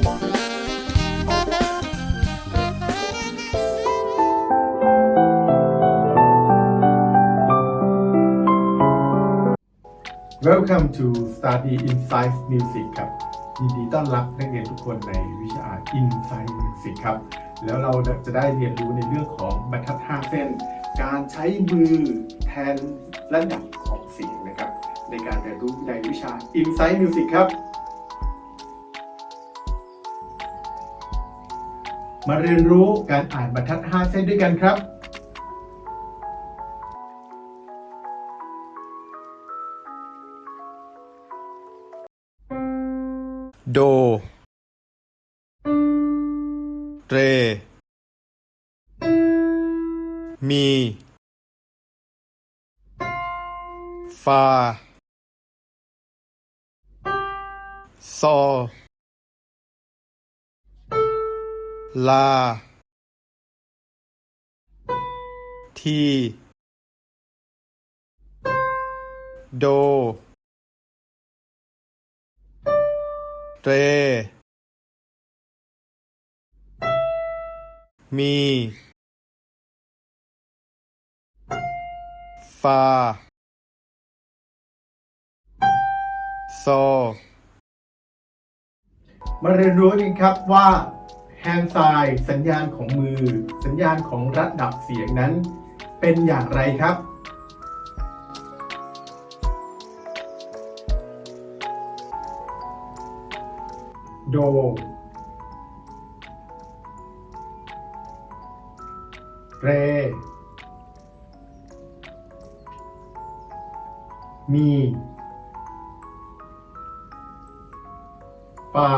Welcome to Study Insight Music ครับ ยินดีต้อนรับนักเรียนทุกคนในวิชา Insight Music ครับ แล้วเราจะได้เรียนรู้ในเรื่องของบรรทัดห้าเส้น การใช้มือแทนระดับของเสียงนะครับ ในการเรียนรู้ในวิชา Insight Music ครับ มาเรียนรู้การอ่านบรรทัดห้าเส้นด้วยกันครับ โด เร มี ฟา ซอ ลา ที โด เร มี ฟา โซ มาเรียนรู้กันครับว่า hand sign สัญญาณของมือ สัญญาณของระดับเสียงนั้น เป็นอย่างไรครับ โด เร มีฟา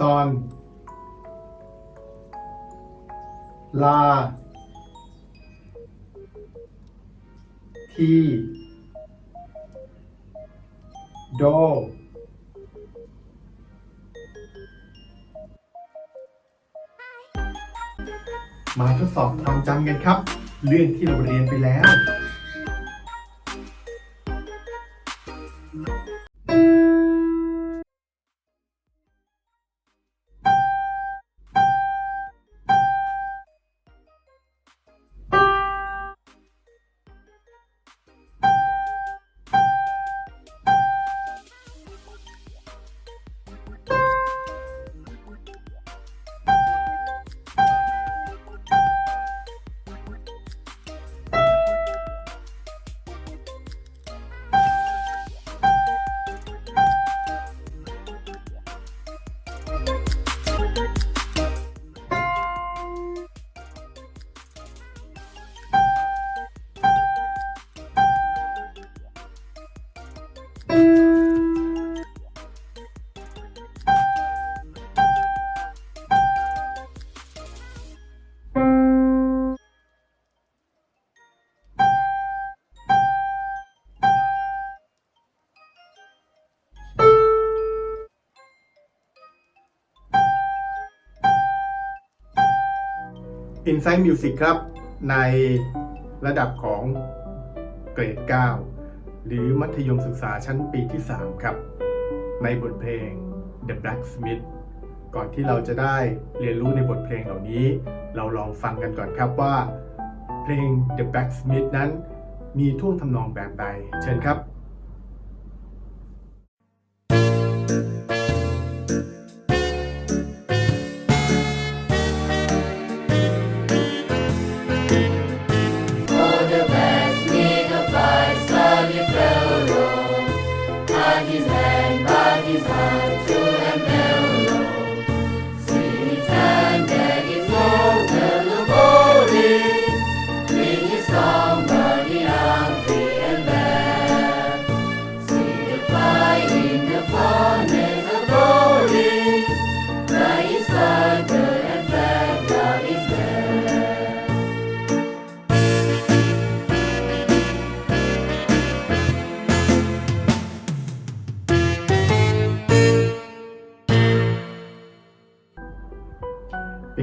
ซอน ลา ที โด มาทดสอบความจำกันครับ เรื่องที่เราเรียนไปแล้ว Insight Music ครับ ในระดับของเกรด 9 หรือมัธยมศึกษาชั้นปีที่ 3 ครับ ในบทเพลง The Blacksmith ก่อนที่เราจะได้เรียนรู้ในบทเพลงเหล่านี้ เราลองฟังกันก่อนครับว่า เพลง The Blacksmith นั้นมีท่วงทำนองแบบใดเชิญครับ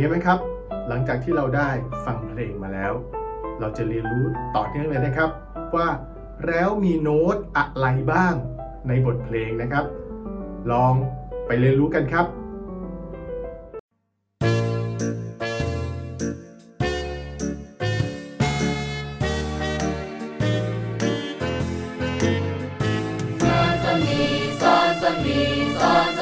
นไงไหมครับ หลังจากที่เราได้ฟังเพลงมาแล้ว เราจะเรียนรู้ต่อเนื่องเลยนะครับ ว่าแล้วมีโน้ตอะไรบ้างในบทเพลงนะครับ ลองไปเรียนรู้กันครับ Son, son, mi, son,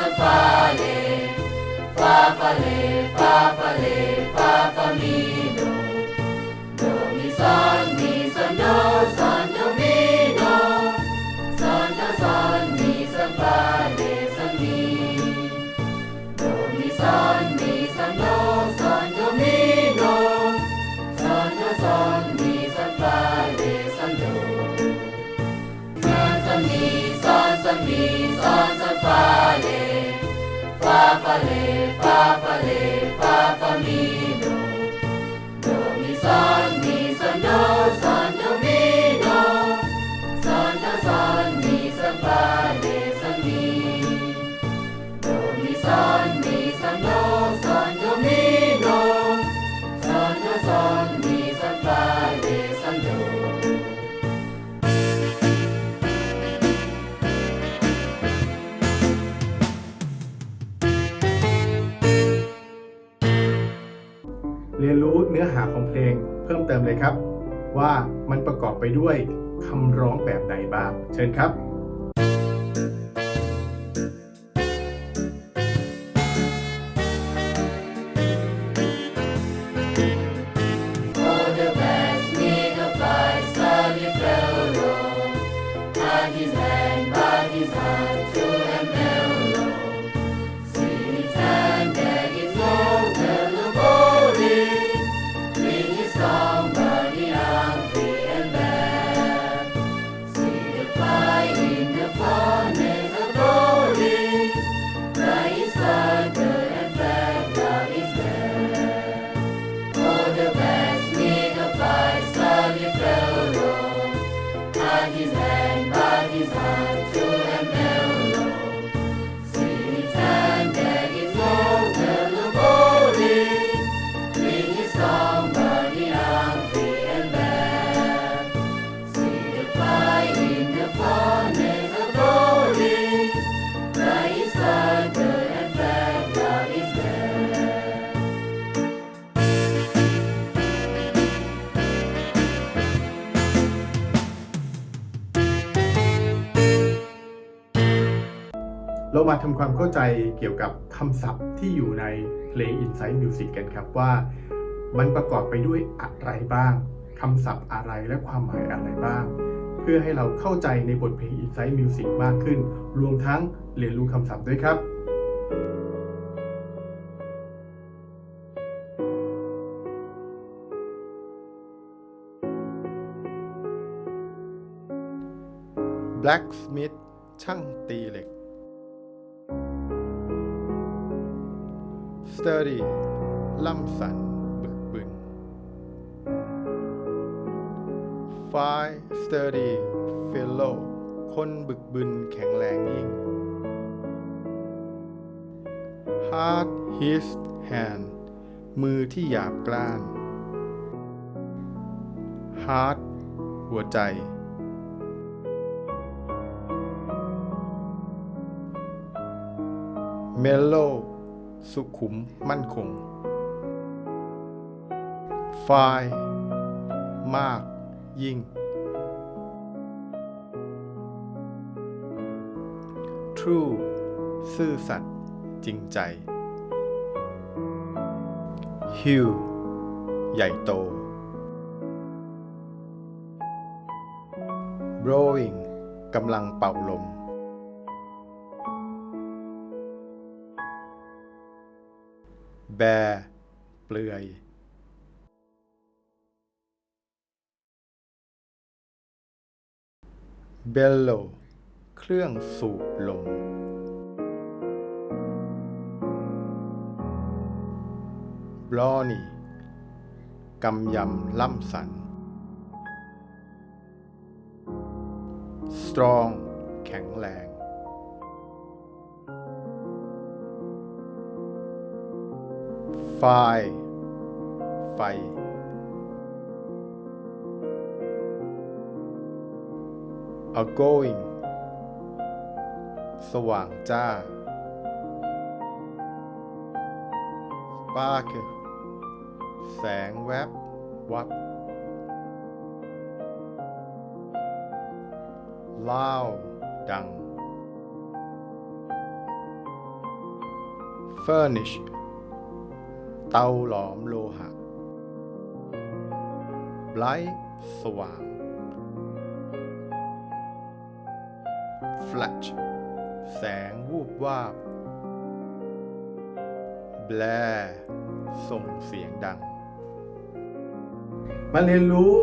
เพิ่มเติมเลยครับ ว่ามันประกอบไปด้วยคำร้องแบบใดบ้าง เชิญครับ มาทำความเข้าใจเกี่ยวกับคำศัพท์ที่อยู่ในเพลง Inside Music กันครับว่า มันประกอบไปด้วยอะไรบ้างคำศัพท์อะไรและความหมายอะไรบ้าง เพื่อให้เราเข้าใจในบทเพลง Inside Music มากขึ้น รวมทั้งเรียนรู้คำศัพท์ด้วยครับ blacksmith ช่างตีเหล็ก sturdy ล่ำสันบึกบึน five sturdy fellow คนบึกบึนแข็งแรงยิ่ง hard his hand มือที่หยาบกร้าน heart หัวใจเมลโล สุขุมมั่นคงไฟล์มาก ยิ่ง True ซื่อสัตย์จริงใจ Hill ใหญ่โต Blowing กำลังเป่าลม แบร์เปลือยเบลโลเครื่องสูบลม บลอนี่ กำยำล่ำสัน สตรอง แข็งแรง ไฟไฟ outgoing สว่างจ้า Spark แสงแวบวับ Loud ดัง Furnish เตาหลอมโลหะ Bright สว่าง Flash แสงวูบวาบ Blare ส่งเสียงดัง มาเรียนรู้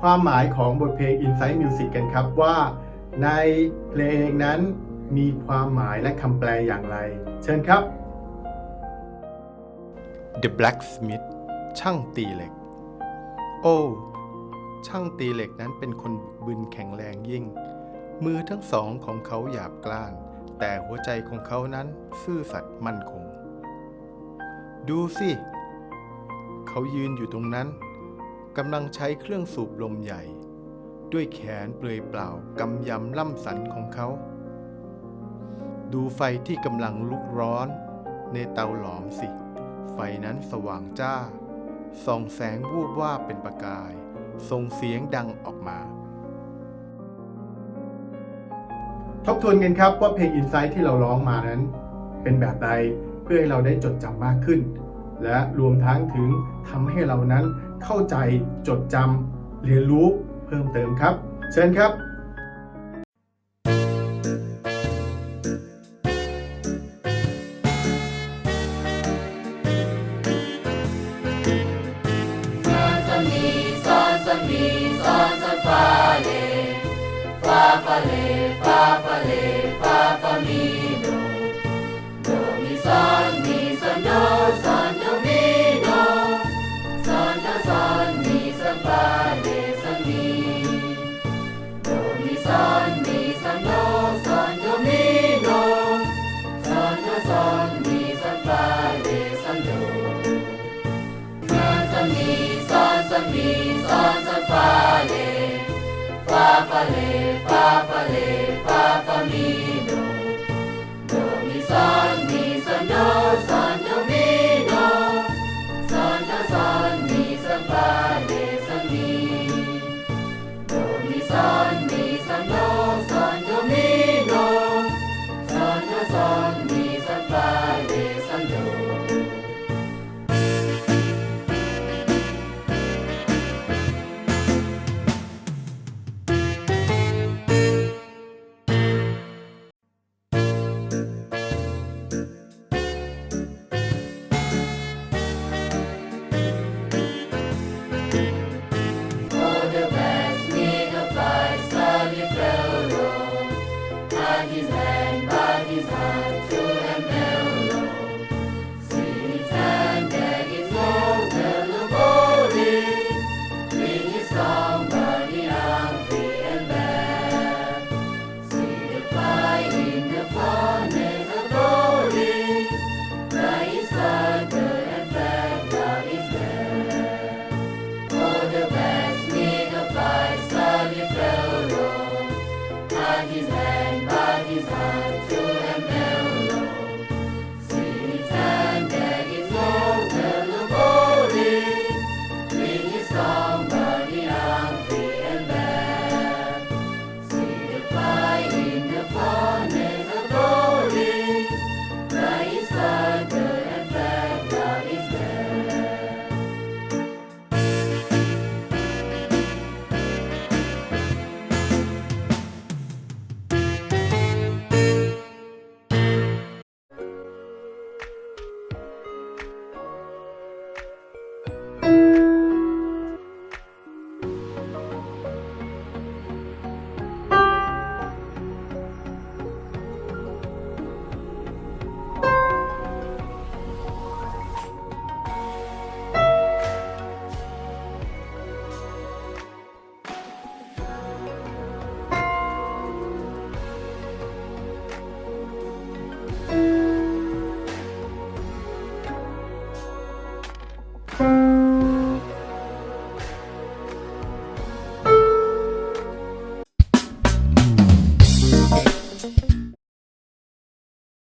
ความหมายของบทเพลง Inside Music กันครับว่าในเพลงนั้นมีความหมายและคำแปลอย่างไร เชิญครับ The Blacksmith ช่างตีเหล็ก โอ้ ช่างตีเหล็กนั้นเป็นคนบึนแข็งแรงยิ่ง มือทั้งสองของเขาหยาบกล้าน แต่หัวใจของเขานั้นซื่อสัตย์มั่นคง ดูสิ เขายืนอยู่ตรงนั้นกำลังใช้เครื่องสูบลมใหญ่ ด้วยแขนเปลือยเปล่ากำยำล่ำสันของเขา ดูไฟที่กำลังลุกร้อน ในเตาหลอมสิ ไฟนั้นสว่างจ้า ส่องแสงวูบว่าบเป็นประกาย ส่งเสียงดังออกมา ทบทวนกันครับว่าเพลง Inside ที่เราร้องมานั้น เป็นแบบใดเพื่อให้เราได้จดจำมากขึ้น และรวมทั้งถึงทำให้เรานั้นเข้าใจจดจำเรียนรู้เพิ่มเติมครับ เชิญครับ valer.